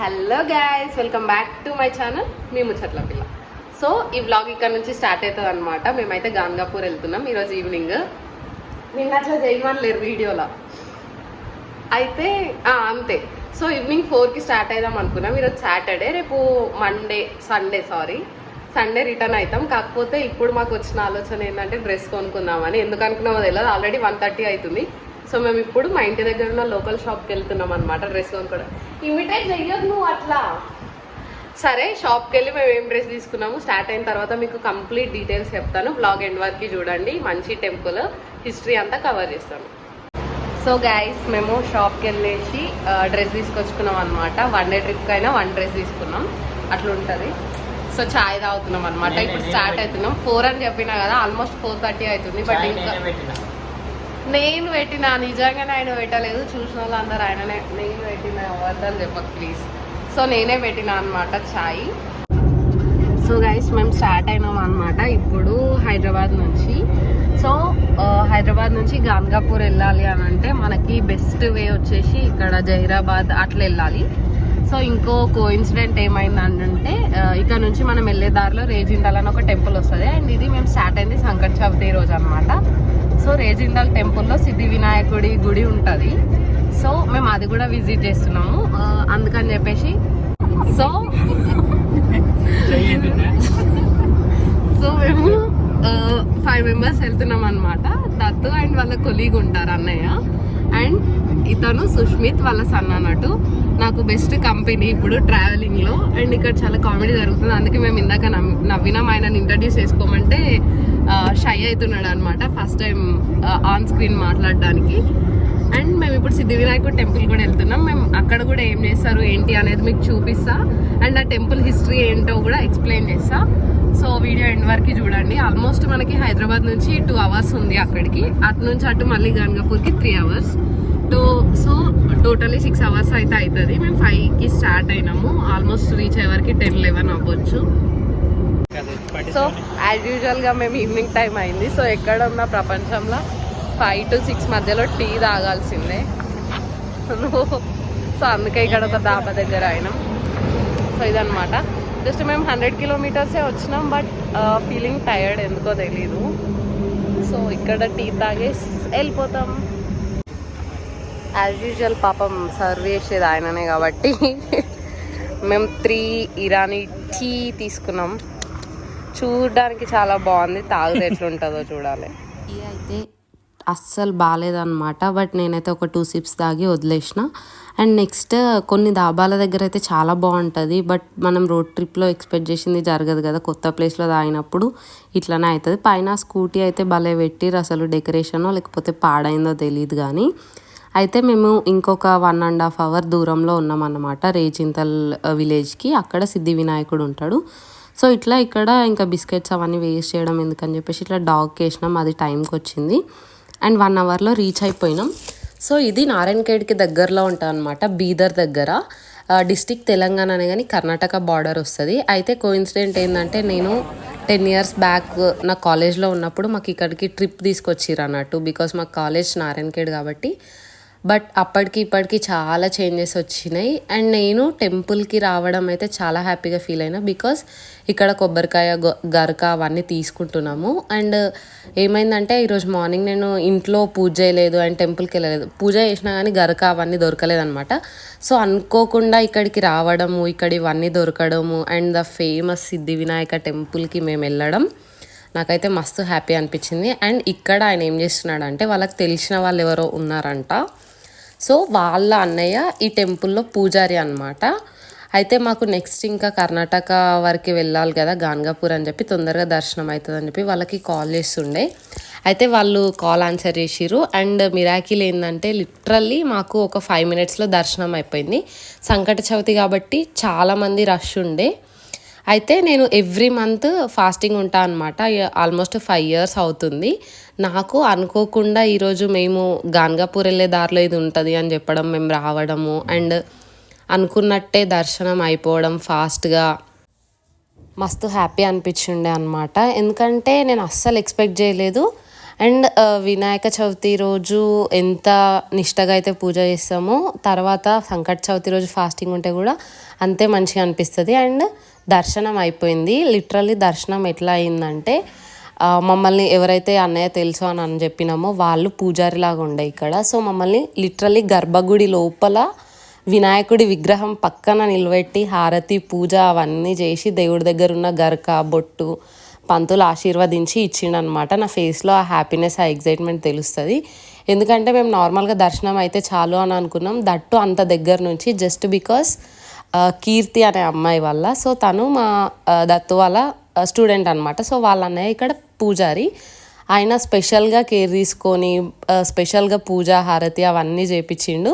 Hello guys welcome back to my channel మీ ముచ్చట్ల పిల్ల. So ఈ వ్లాగ్ ఇక్కడ నుంచి స్టార్ట్ అవుతుంది అనమాట మేమైతే గాన్గాపూర్ వెళ్తున్నాం ఈరోజు ఈవినింగ్ నిన్న అట్లా చేయమనలేరు వీడియోలో. అయితే అంతే. సో ఈవినింగ్ ఫోర్కి స్టార్ట్ అయిదాం అనుకున్నాం. ఈరోజు సాటర్డే రేపు Monday Sunday sorry Sunday return అవుతాం. కాకపోతే ఇప్పుడు మాకు వచ్చిన ఆలోచన ఏంటంటే డ్రెస్ కొనుక్కుందామని. ఎందుకు అనుకున్నామో తెలియదు. ఆల్రెడీ వన్ థర్టీ అవుతుంది. సో మేము ఇప్పుడు మా ఇంటి దగ్గర ఉన్న లోకల్ షాప్కి వెళ్తున్నాం అనమాట డ్రెస్ కొనుక్కోవడం ఇమిటేట్ చెయ్యదు నువ్వు అట్లా. సరే షాప్కి వెళ్ళి మేము ఏం డ్రెస్ తీసుకున్నాము? స్టార్ట్ అయిన తర్వాత మీకు కంప్లీట్ డీటెయిల్స్ చెప్తాను. బ్లాగ్ ఎండ్ వరకు చూడండి. మంచి టెంపుల్ హిస్టరీ అంతా కవర్ చేస్తాను. సో గైస్ మేము షాప్కి వెళ్ళేసి డ్రెస్ తీసుకొచ్చుకున్నాం అనమాట వన్ డే ట్రిప్కి అయినా వన్ డ్రెస్ తీసుకున్నాం. అట్లా ఉంటుంది సో చాయ్ తాగుతున్నాం అనమాట ఇప్పుడు స్టార్ట్ అవుతున్నాం. ఫోర్ అని చెప్పినా కదా ఆల్మోస్ట్ ఫోర్ థర్టీ అవుతుంది. బట్ ఇంకా నేను పెట్టిన నిజంగానే ఆయన పెట్టలేదు. చూసిన వాళ్ళందరూ ఆయననే. నేను పెట్టిన అబద్ధాలు చెప్పకు ప్లీజ్ సో నేనే పెట్టిన అనమాట చాయ్. సో గైస్ మేము స్టార్ట్ అయినాం అనమాట ఇప్పుడు హైదరాబాద్ నుంచి. సో హైదరాబాద్ నుంచి గాన్గాపూర్ వెళ్ళాలి అని అంటే మనకి బెస్ట్ వే వచ్చేసి ఇక్కడ జహీరాబాద్ అట్లా వెళ్ళాలి. సో ఇంకో కో ఇన్సిడెంట్ ఏమైందంటే ఆ, ఇక్కడ నుంచి మనం వెళ్ళే దారిలో రేజిందల్ అని ఒక టెంపుల్ వస్తుంది. అండ్ ఇది మేము స్టార్ట్ అయింది సంకట చవితి రోజు అనమాట సో రేజిందల్ టెంపుల్లో సిద్ధి వినాయకుడి గుడి ఉంటుంది. సో మేము అది కూడా విజిట్ చేస్తున్నాము. అందుకని చెప్పేసి. సో సో మేము ఫైవ్ మెంబర్స్ వెళ్తున్నాం అనమాట దత్తు అండ్ వాళ్ళ కొలీగ్ ఉంటారు అన్నయ్య. అండ్ ఇతను సుష్మిత్ వాళ్ళ సన్ అన్నట్టు. నాకు బెస్ట్ కంపెనీ ఇప్పుడు ట్రావెలింగ్లో అండ్ ఇక్కడ చాలా కామెడీ జరుగుతుంది. అందుకే మేము ఇందాక నవ్వినాం. ఆయన ఇంట్రడ్యూస్ చేసుకోమంటే షై అవుతున్నాడు అనమాట ఫస్ట్ టైం ఆన్ స్క్రీన్ మాట్లాడడానికి. అండ్ మేము ఇప్పుడు సిద్ధి వినాయకుడు టెంపుల్ కూడా వెళ్తున్నాం. మేము అక్కడ కూడా ఏం చేస్తారు ఏంటి అనేది మీకు చూపిస్తా. అండ్ ఆ టెంపుల్ హిస్టరీ ఏంటో కూడా ఎక్స్ప్లెయిన్ చేస్తా. సో వీడియో ఎండ్ వరకు చూడండి. ఆల్మోస్ట్ మనకి హైదరాబాద్ నుంచి టూ అవర్స్ ఉంది అక్కడికి. అటు నుంచి అటు మళ్ళీ గంగాపూర్కి three hours too so totally six hours అయితే అవుతుంది మేము ఫైవ్కి స్టార్ట్ అయినాము. ఆల్మోస్ట్ రీచ్ అయ్యే వరకు టెన్ లెవెన్ అవ్వచ్చు. సో యాజ్ యూజువల్గా మేము ఈవినింగ్ టైం అయింది. సో ఎక్కడ ఉన్న ప్రపంచంలో ఫైవ్ టు సిక్స్ మధ్యలో టీ తాగాల్సిందే. సో అందుకే ఇక్కడ ఒక దాబా దగ్గర అయినాం. సో ఇదనమాట జస్ట్ మేము హండ్రెడ్ కిలోమీటర్సే వచ్చినాం బట్ ఫీలింగ్ టైర్డ్ ఎందుకో తెలీదు. సో ఇక్కడ టీ తాగేసి వెళ్ళిపోతాం. యాజ్ యూజువల్ పాపం సర్వ్ చేసేది ఆయననే కాబట్టి మేము త్రీ ఇరానీ టీ తీసుకున్నాం. చూడడానికి చాలా బాగుంది. తాగితే ఎట్లుంటుందో చూడాలి. టీ అయితే అస్సలు బాగాలేదన్నమాట. బట్ నేనైతే ఒక టూ సిప్స్ తాగి వదిలేసిన. అండ్ నెక్స్ట్ కొన్ని దాబాల దగ్గర అయితే చాలా బాగుంటుంది. బట్ మనం రోడ్ ట్రిప్లో ఎక్స్పెక్ట్ చేసింది జరగదు కదా. కొత్త ప్లేస్లో తాగినప్పుడు ఇట్లానే అవుతుంది పైన స్కూటీ అయితే భలే పెట్టిరు అసలు డెకరేషనో లేకపోతే పాడైందో తెలియదు కానీ అయితే మేము ఇంకొక వన్ అండ్ హాఫ్ అవర్ దూరంలో ఉన్నామన్నమాట. రేచింతల్ విలేజ్కి uh, అక్కడ సిద్ధి వినాయకుడు ఉంటాడు. సో ఇట్లా ఇక్కడ ఇంకా బిస్కెట్స్ అవన్నీ వేస్ట్ చేయడం ఎందుకని చెప్పేసి ఇట్లా డాగ్ వేసినాం అది టైంకి వచ్చింది. అండ్ వన్ అవర్లో రీచ్ అయిపోయినాం. సో ఇది నారాయణఖేడ్కి దగ్గరలో ఉంటుంది అనమాట బీదర్ దగ్గర. Uh, డిస్టిక్ తెలంగాణ అనే కానీ కర్ణాటక బార్డర్ వస్తుంది. అయితే కోఇన్సిడెంట్ ఏంటంటే నేను టెన్ ఇయర్స్ బ్యాక్ నా కాలేజ్లో ఉన్నప్పుడు మాకు ఇక్కడికి ట్రిప్ తీసుకొచ్చిర్రు అన్నట్టు. బికాస్ మా కాలేజ్ నారాయణఖేడ్ కాబట్టి బట్ అప్పటికి ఇప్పటికి చాలా చేంజెస్ వచ్చినాయి. అండ్ నేను టెంపుల్కి రావడం అయితే చాలా హ్యాపీగా ఫీల్ అయినా బికాస్ ఇక్కడ కొబ్బరికాయ గరక అవన్నీ తీసుకుంటున్నాము. అండ్ ఏమైందంటే ఈరోజు మార్నింగ్ నేను ఇంట్లో పూజ చేయలేదు అండ్ టెంపుల్కి వెళ్ళలేదు. పూజ చేసినా కానీ గరక అవన్నీ దొరకలేదనమాట సో అనుకోకుండా ఇక్కడికి రావడము ఇక్కడ ఇవన్నీ దొరకడము అండ్ ద ఫేమస్ సిద్ధి వినాయక టెంపుల్కి మేము వెళ్ళడం నాకైతే మస్తు హ్యాపీ అనిపించింది. అండ్ ఇక్కడ ఆయన ఏం చేస్తున్నాడంటే వాళ్ళకి తెలిసిన వాళ్ళు ఎవరో ఉన్నారంట. సో వాళ్ళ అన్నయ్య ఈ టెంపుల్లో పూజారి అనమాట అయితే మాకు నెక్స్ట్ ఇంకా కర్ణాటక వరకు వెళ్ళాలి కదా గాన్గాపూర్ అని చెప్పి తొందరగా దర్శనం అవుతుంది అని చెప్పి వాళ్ళకి కాల్ చేస్తుండే. అయితే వాళ్ళు కాల్ ఆన్సర్ చేసిరు అండ్ మిరాకిల్ ఏంటంటే లిటరల్లీ మాకు ఒక ఫైవ్ మినిట్స్లో దర్శనం అయిపోయింది. సంకట చవితి కాబట్టి చాలామంది రష్ ఉండే. అయితే నేను ఎవ్రీ మంత్ ఫాస్టింగ్ ఉంటా అనమాట ఆల్మోస్ట్ ఫైవ్ ఇయర్స్ అవుతుంది. నాకు అనుకోకుండా ఈరోజు మేము గాన్గాపూర్ వెళ్ళే దారిలో ఇది ఉంటుంది అని చెప్పడం మేము రావడము అండ్ అనుకున్నట్టే దర్శనం అయిపోవడం ఫాస్ట్గా మస్తు హ్యాపీ అనిపించిండే అనమాట ఎందుకంటే నేను అస్సలు ఎక్స్పెక్ట్ చేయలేదు. అండ్ వినాయక చవితి రోజు ఎంత నిష్టగా అయితే పూజ చేస్తామో తర్వాత సంకట చవితి రోజు ఫాస్టింగ్ ఉంటే కూడా అంతే మంచిగా అనిపిస్తుంది. అండ్ దర్శనం అయిపోయింది. లిటరల్లీ దర్శనం ఎట్లా అయిందంటే మమ్మల్ని ఎవరైతే అన్నయ్య తెలుసు అని అని చెప్పినామో వాళ్ళు పూజారిలాగా ఉండే ఇక్కడ. సో మమ్మల్ని లిటరల్లీ గర్భగుడి లోపల వినాయకుడి విగ్రహం పక్కన నిలబెట్టి హారతి పూజ అవన్నీ చేసి దేవుడి దగ్గర ఉన్న గరక బొట్టు పంతులు ఆశీర్వదించి ఇచ్చిండనమాట. నా ఫేస్లో ఆ హ్యాపీనెస్ ఆ ఎగ్జైట్మెంట్ తెలుస్తుంది. ఎందుకంటే మేము నార్మల్గా దర్శనం అయితే చాలు అని అనుకున్నాం. దట్టు అంత దగ్గర నుంచి జస్ట్ బికాస్ కీర్తి అనే అమ్మాయి వల్ల. సో తను మా దత్తు వాళ్ళ స్టూడెంట్ అనమాట సో వాళ్ళ అన్నయ్య ఇక్కడ పూజారి. ఆయన స్పెషల్గా కేర్ తీసుకొని స్పెషల్గా పూజ హారతి అవన్నీ చేపించిండు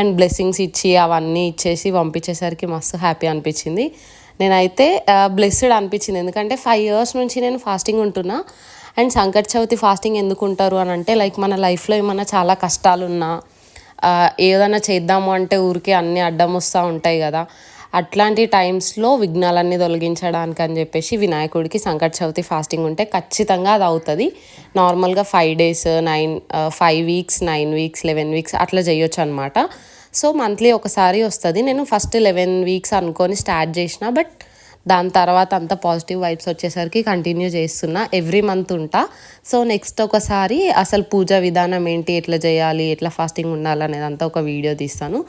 అండ్ బ్లెస్సింగ్స్ ఇచ్చి అవన్నీ ఇచ్చేసి పంపించేసరికి మస్తు హ్యాపీ అనిపించింది. నేనైతే బ్లెస్డ్ అనిపించింది. ఎందుకంటే ఫైవ్ ఇయర్స్ నుంచి నేను ఫాస్టింగ్ ఉంటున్నా. అండ్ సంకట్ చవితి ఫాస్టింగ్ ఎందుకు ఉంటారు అని అంటే లైక్ మన లైఫ్లో ఏమైనా చాలా కష్టాలున్నా ఉన్నా ఏదైనా చేద్దాము అంటే ఊరికే అన్నీ అడ్డం వస్తూ ఉంటాయి కదా. అట్లాంటి టైమ్స్లో విఘ్నాలన్నీ తొలగించడానికి అని చెప్పేసి వినాయకుడికి సంకట చవితి ఫాస్టింగ్ ఉంటే ఖచ్చితంగా అది అవుతుంది. నార్మల్గా five days nine five weeks nine weeks eleven weeks అట్లా చేయొచ్చు అనమాట సో మంత్లీ ఒకసారి వస్తుంది. నేను ఫస్ట్ లెవెన్ వీక్స్ అనుకొని స్టార్ట్ చేసిన బట్ దాని తర్వాత అంత పాజిటివ్ వైబ్స్ వచ్చేసరికి కంటిన్యూ చేస్తున్నా. ఎవ్రీ మంత్ ఉంటా. సో నెక్స్ట్ ఒకసారి అసలు పూజ విధానం ఏంటి ఎట్లా చేయాలి ఎట్లా ఫాస్టింగ్ ఉండాలి అనేది అంతా ఒక వీడియో తీస్తాను.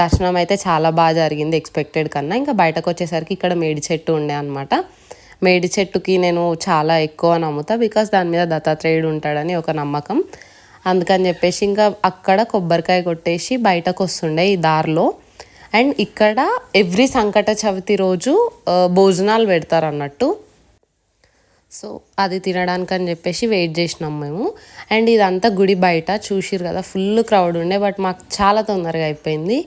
దర్శనం అయితే చాలా బాగా జరిగింది ఎక్స్పెక్టెడ్ కన్నా. ఇంకా బయటకు వచ్చేసరికి ఇక్కడ మేడి చెట్టు ఉండే అనమాట మేడి చెట్టుకి నేను చాలా ఎక్కువ నమ్ముతా బికాస్ దాని మీద దత్తాత్రేయుడు ఉంటాడని ఒక నమ్మకం. అందుకని చెప్పేసి ఇంకా అక్కడ కొబ్బరికాయ కొట్టేసి బయటకు వస్తుండే ఈ దారిలో. అండ్ ఇక్కడ ఎవ్రీ సంకట చవితి రోజు భోజనాలు పెడతారు అన్నట్టు సో అది తినడానికి అని చెప్పేసి వెయిట్ చేసినాం మేము. అండ్ ఇదంతా గుడి బయట చూసిరు కదా ఫుల్ క్రౌడ్ ఉండే బట్ మాకు చాలా తొందరగా అయిపోయింది.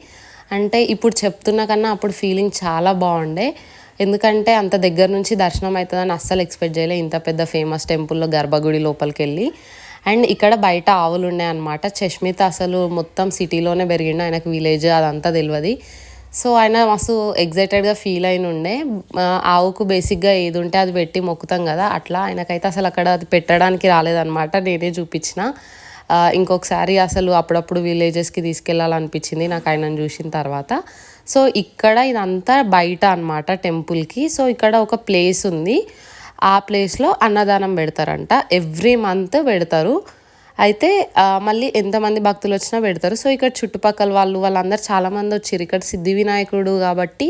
అంటే ఇప్పుడు చెప్తున్న కన్నా అప్పుడు ఫీలింగ్ చాలా బాగుండే. ఎందుకంటే అంత దగ్గర నుంచి దర్శనం అవుతుందని అస్సలు ఎక్స్పెక్ట్ చేయలే ఇంత పెద్ద ఫేమస్ టెంపుల్లో గర్భగుడి లోపలికి వెళ్ళి అండ్ ఇక్కడ బయట ఆవులు ఉన్నాయి అనమాట చష్మిత అసలు మొత్తం సిటీలోనే పెరిగిండు. ఆయనకు విలేజ్ అదంతా తెలియదు సో ఆయన మస్తు ఎగ్జైటెడ్గా ఫీల్ అయిన ఉండే ఆవుకు బేసిక్గా ఏది ఉంటే అది పెట్టి మొక్కుతాం కదా. అట్లా ఆయనకైతే అసలు అక్కడ అది పెట్టడానికి రాలేదనమాట నేనే చూపించిన. ఇంకొకసారి అసలు అప్పుడప్పుడు విలేజెస్కి తీసుకెళ్ళాలనిపించింది నాకు ఆయనను చూసిన తర్వాత. సో ఇక్కడ ఇదంతా బయట అనమాట టెంపుల్కి సో ఇక్కడ ఒక ప్లేస్ ఉంది. ఆ ప్లేస్లో అన్నదానం పెడతారంట. ఎవ్రీ మంత్ పెడతారు. అయితే మళ్ళీ ఎంతమంది భక్తులు వచ్చినా పెడతారు. సో ఇక్కడ చుట్టుపక్కల వాళ్ళు వాళ్ళందరూ చాలామంది వచ్చారు. ఇక్కడ సిద్ధి వినాయకుడు కాబట్టి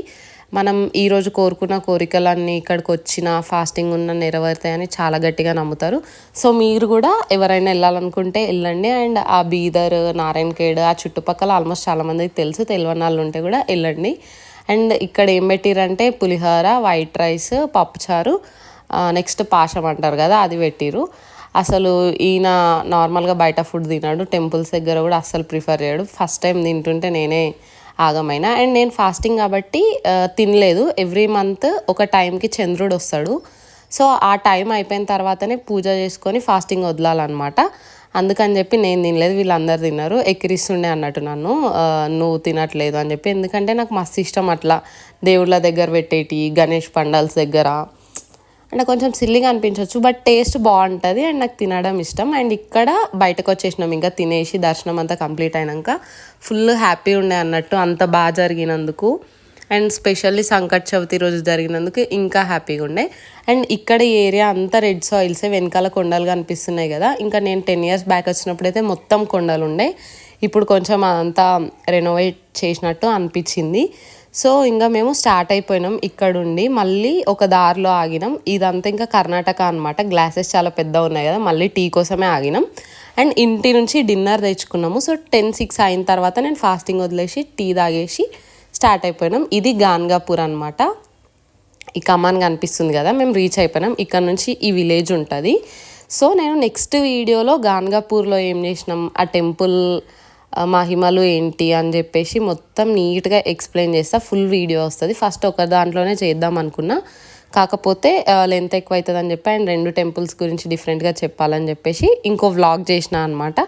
మనం ఈరోజు కోరుకున్న కోరికలన్నీ ఇక్కడికి వచ్చిన ఫాస్టింగ్ ఉన్న నెరవేరుతాయని చాలా గట్టిగా నమ్ముతారు. సో మీరు కూడా ఎవరైనా వెళ్ళాలనుకుంటే వెళ్ళండి. అండ్ ఆ బీదర్ నారాయణఖేడ్ ఆ చుట్టుపక్కల ఆల్మోస్ట్ చాలామందికి తెలుసు. తెలియని వాళ్ళు ఉంటే కూడా వెళ్ళండి. అండ్ ఇక్కడ ఏం పెట్టిరంటే పులిహోర వైట్ రైస్ పప్పుచారు నెక్స్ట్ పాశం అంటారు కదా అది పెట్టిరు అసలు ఈయన నార్మల్గా బయట ఫుడ్ తినాడు టెంపుల్స్ దగ్గర కూడా అస్సలు ప్రిఫర్ చేయడు. ఫస్ట్ టైం తింటుంటే నేనే ఆగమైనా. అండ్ నేను ఫాస్టింగ్ కాబట్టి తినలేదు. ఎవ్రీ మంత్ ఒక టైంకి చంద్రుడు వస్తాడు. సో ఆ టైం అయిపోయిన తర్వాతనే పూజ చేసుకొని ఫాస్టింగ్ వదలాలన్నమాట. అందుకని చెప్పి నేను తినలేదు వీళ్ళందరూ తిన్నారు. ఎక్కిరిస్తుండే అన్నట్టు నన్ను. నువ్వు తినట్లేదు అని చెప్పి. ఎందుకంటే నాకు మస్తు ఇష్టం అట్లా దేవుళ్ళ దగ్గర పెట్టేటి గణేష్ పండాల్స్ దగ్గర. అండ్ కొంచెం సిల్లిగా అనిపించవచ్చు బట్ టేస్ట్ బాగుంటుంది అండ్ నాకు తినడం ఇష్టం. అండ్ ఇక్కడ బయటకు వచ్చేసినాం ఇంకా తినేసి దర్శనం అంతా కంప్లీట్ అయినాక ఫుల్ హ్యాపీ ఉండే అన్నట్టు అంత బాగా జరిగినందుకు. అండ్ స్పెషల్లీ సంకట్ చవితి రోజు జరిగినందుకు ఇంకా హ్యాపీగా ఉండే. అండ్ ఇక్కడ ఈ ఏరియా అంతా రెడ్ సాయిల్సే వెనకాల కొండలు కనిపిస్తున్నాయి కదా. ఇంకా నేను టెన్ ఇయర్స్ బ్యాక్ వచ్చినప్పుడైతే మొత్తం కొండలు ఉండే. ఇప్పుడు కొంచెం అంతా రెనోవేట్ చేసినట్టు అనిపించింది. సో ఇంకా మేము స్టార్ట్ అయిపోయినాం ఇక్కడుండి. మళ్ళీ ఒక దారిలో ఆగినాం. ఇదంతా ఇంకా కర్ణాటక అనమాట గ్లాసెస్ చాలా పెద్ద ఉన్నాయి కదా మళ్ళీ టీ కోసమే ఆగినాం. అండ్ ఇంటి నుంచి డిన్నర్ తెచ్చుకున్నాము. సో టెన్ సిక్స్ అయిన తర్వాత నేను ఫాస్టింగ్ వదిలేసి టీ తాగేసి స్టార్ట్ అయిపోయినాం. ఇది గాన్గాపూర్ అనమాట ఈ కమాన్ కనిపిస్తుంది కదా మేము రీచ్ అయిపోయినాం. ఇక్కడ నుంచి ఈ విలేజ్ ఉంటుంది. సో నేను నెక్స్ట్ వీడియోలో గాన్గాపూర్లో ఏం చేసినాం? ఆ టెంపుల్ మహిమలు ఏంటి? అని చెప్పేసి మొత్తం నీట్గా ఎక్స్ప్లెయిన్ చేస్తా. ఫుల్ వీడియో వస్తుంది. ఫస్ట్ ఒక దాంట్లోనే చేద్దాం అనుకున్నా. కాకపోతే లెంత్ ఎక్కువ అవుతుంది అని చెప్పి అండ్ రెండు టెంపుల్స్ గురించి డిఫరెంట్గా చెప్పాలని చెప్పేసి ఇంకో వ్లాగ్ చేసిన అనమాట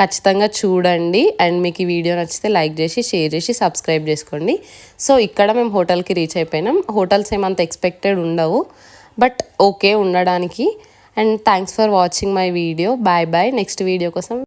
ఖచ్చితంగా చూడండి. అండ్ మీకు ఈ వీడియో నచ్చితే లైక్ చేసి షేర్ చేసి సబ్స్క్రైబ్ చేసుకోండి. సో ఇక్కడ మేము హోటల్కి రీచ్ అయిపోయినాం. హోటల్స్ ఏమంత ఎక్స్పెక్టెడ్ ఉండవు. బట్ ఓకే ఉండడానికి. And thanks for watching my video. Bye bye. Next video కోసం